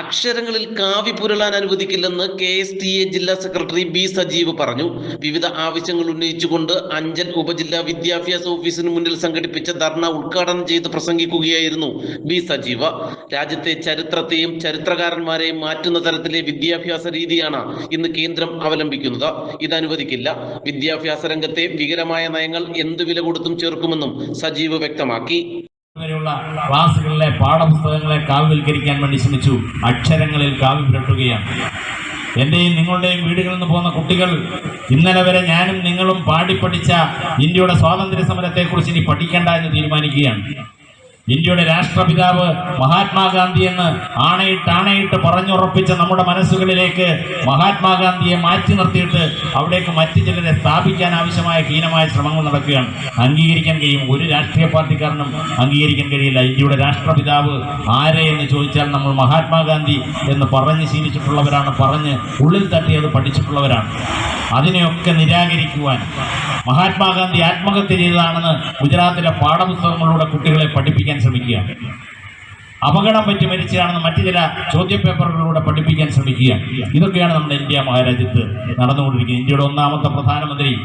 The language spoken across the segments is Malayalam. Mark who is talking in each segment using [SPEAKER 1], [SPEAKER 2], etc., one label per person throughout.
[SPEAKER 1] അക്ഷരങ്ങളിൽ കാവി പുരളാൻ അനുവദിക്കില്ലെന്ന് കെ എസ് ടി എ ജില്ലാ സെക്രട്ടറി ബി സജീവ് പറഞ്ഞു. വിവിധ ആവശ്യങ്ങൾ ഉന്നയിച്ചുകൊണ്ട് അഞ്ചൽ ഉപജില്ലാ വിദ്യാഭ്യാസ ഓഫീസിന് മുന്നിൽ സംഘടിപ്പിച്ച ധർണ ഉദ്ഘാടനം ചെയ്ത് പ്രസംഗിക്കുകയായിരുന്നു ബി സജീവ. രാജ്യത്തെ ചരിത്രത്തെയും ചരിത്രകാരന്മാരെയും മാറ്റുന്ന തരത്തിലെ വിദ്യാഭ്യാസ രീതിയാണ് ഇന്ന് കേന്ദ്രം അവലംബിക്കുന്നത്. ഇത് അനുവദിക്കില്ല വിദ്യാഭ്യാസ രംഗത്തെ വികലമായ നയങ്ങൾ എന്തു വില കൊടുത്തും ചേർക്കുമെന്നും സജീവ് വ്യക്തമാക്കി.
[SPEAKER 2] ക്ലാസ്സുകളിലെ പാഠപുസ്തകങ്ങളെ കാവ്യവൽക്കരിക്കാൻ വേണ്ടി ശ്രമിച്ചു. അക്ഷരങ്ങളിൽ കാവ്യ പുരട്ടുകയാണ്. എന്റെയും നിങ്ങളുടെയും വീടുകളിൽ നിന്ന് പോകുന്ന കുട്ടികൾ ഇന്നലെ വരെ ഞാനും നിങ്ങളും പാടിപ്പഠിച്ച ഇന്ത്യയുടെ സ്വാതന്ത്ര്യ സമരത്തെക്കുറിച്ച് ഇനി പഠിക്കേണ്ട എന്ന് തീരുമാനിക്കുകയാണ്. ഇന്ത്യയുടെ രാഷ്ട്രപിതാവ് മഹാത്മാഗാന്ധി എന്ന് ആണയിട്ട് ആണയിട്ട് പറഞ്ഞുറപ്പിച്ച നമ്മുടെ മനസ്സുകളിലേക്ക് മഹാത്മാഗാന്ധിയെ മാറ്റി നിർത്തിയിട്ട് അവിടേക്ക് മറ്റു ചിലരെ സ്ഥാപിക്കാൻ ആവശ്യമായ ഹീനമായ ശ്രമങ്ങൾ നടക്കുകയാണ്. അംഗീകരിക്കാൻ കഴിയും. ഒരു രാഷ്ട്രീയ പാർട്ടിക്കാരനും അംഗീകരിക്കാൻ കഴിയില്ല. ഇന്ത്യയുടെ രാഷ്ട്രപിതാവ് ആരെ എന്ന് ചോദിച്ചാൽ നമ്മൾ മഹാത്മാഗാന്ധി എന്ന് പറഞ്ഞ് ശീലിച്ചിട്ടുള്ളവരാണ് പറഞ്ഞ് ഉള്ളിൽ തട്ടി അത് പഠിച്ചിട്ടുള്ളവരാണ്. അതിനെയൊക്കെ നിരാകരിക്കുവാൻ. മഹാത്മാഗാന്ധി ആത്മഹത്യ ചെയ്തതാണെന്ന് ഗുജറാത്തിലെ പാഠപുസ്തകങ്ങളിലൂടെ കുട്ടികളെ പഠിപ്പിക്കാൻ ശ്രമിക്കുകയാണ് അപകടം പറ്റി മരിച്ചതാണെന്ന് മറ്റു ചില ചോദ്യപേപ്പറുകളിലൂടെ പഠിപ്പിക്കാൻ ശ്രമിക്കുക. ഇതൊക്കെയാണ് നമ്മുടെ ഇന്ത്യ മഹാരാജ്യത്ത് നടന്നുകൊണ്ടിരിക്കുന്നത്. ഇന്ത്യയുടെ ഒന്നാമത്തെ പ്രധാനമന്ത്രി.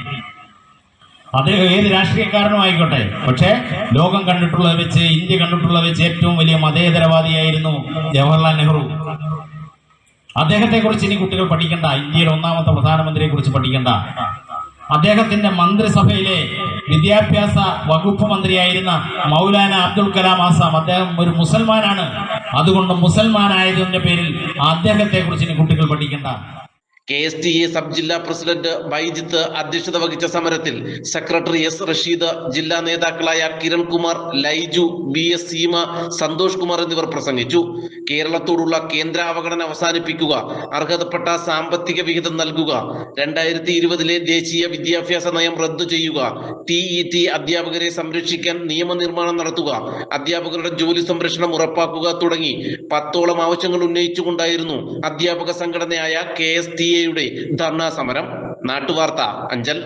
[SPEAKER 2] അദ്ദേഹം ഏത് രാഷ്ട്രീയക്കാരനും ആയിക്കോട്ടെ. പക്ഷേ ലോകം കണ്ടിട്ടുള്ളത് വെച്ച് ഇന്ത്യ കണ്ടിട്ടുള്ളത് വെച്ച് ഏറ്റവും വലിയ മതേതരവാദിയായിരുന്നു ജവഹർലാൽ നെഹ്റു. അദ്ദേഹത്തെ കുറിച്ച് ഇനി കുട്ടികൾ പഠിക്കണ്ട. ഇന്ത്യയുടെ ഒന്നാമത്തെ പ്രധാനമന്ത്രിയെ കുറിച്ച് പഠിക്കണ്ട. അദ്ദേഹത്തിന്റെ മന്ത്രിസഭയിലെ വിദ്യാഭ്യാസ വകുപ്പ് മന്ത്രിയായിരുന്ന മൗലാന അബ്ദുൽ കലാം ആസാം അദ്ദേഹം ഒരു മുസൽമാനാണ്. അതുകൊണ്ട് മുസൽമാനായതിന്റെ പേരിൽ അദ്ദേഹത്തെ കുറിച്ച് കുട്ടികൾ പഠിക്കണ്ട.
[SPEAKER 1] K S T A sub ജില്ലാ പ്രസിഡന്റ് വൈജിത്ത് അധ്യക്ഷത വഹിച്ച സമരത്തിൽ സെക്രട്ടറി എസ് റഷീദ് ജില്ലാ നേതാക്കളായ കിരൺകുമാർ ലൈജു ബി എസ് സീമ സന്തോഷ് കുമാർ എന്നിവർ പ്രസംഗിച്ചു. കേരളത്തോടുള്ള കേന്ദ്ര അവഗണന അവസാനിപ്പിക്കുക അർഹതപ്പെട്ട സാമ്പത്തിക വിഹിതം നൽകുക രണ്ടായിരത്തി ഇരുപതിലെ ദേശീയ വിദ്യാഭ്യാസ നയം റദ്ദു ചെയ്യുക ടി ഇ ടി അധ്യാപകരെ സംരക്ഷിക്കാൻ നിയമനിർമ്മാണം നടത്തുക അധ്യാപകരുടെ ജോലി സംരക്ഷണം ഉറപ്പാക്കുക തുടങ്ങി പത്തോളം ആവശ്യങ്ങൾ ഉന്നയിച്ചുകൊണ്ടായിരുന്നു അധ്യാപക സംഘടനയായ കെ എസ് ടി എയുടെ ധർണാ സമരം നാട്ടുവാർത്ത അഞ്ചൽ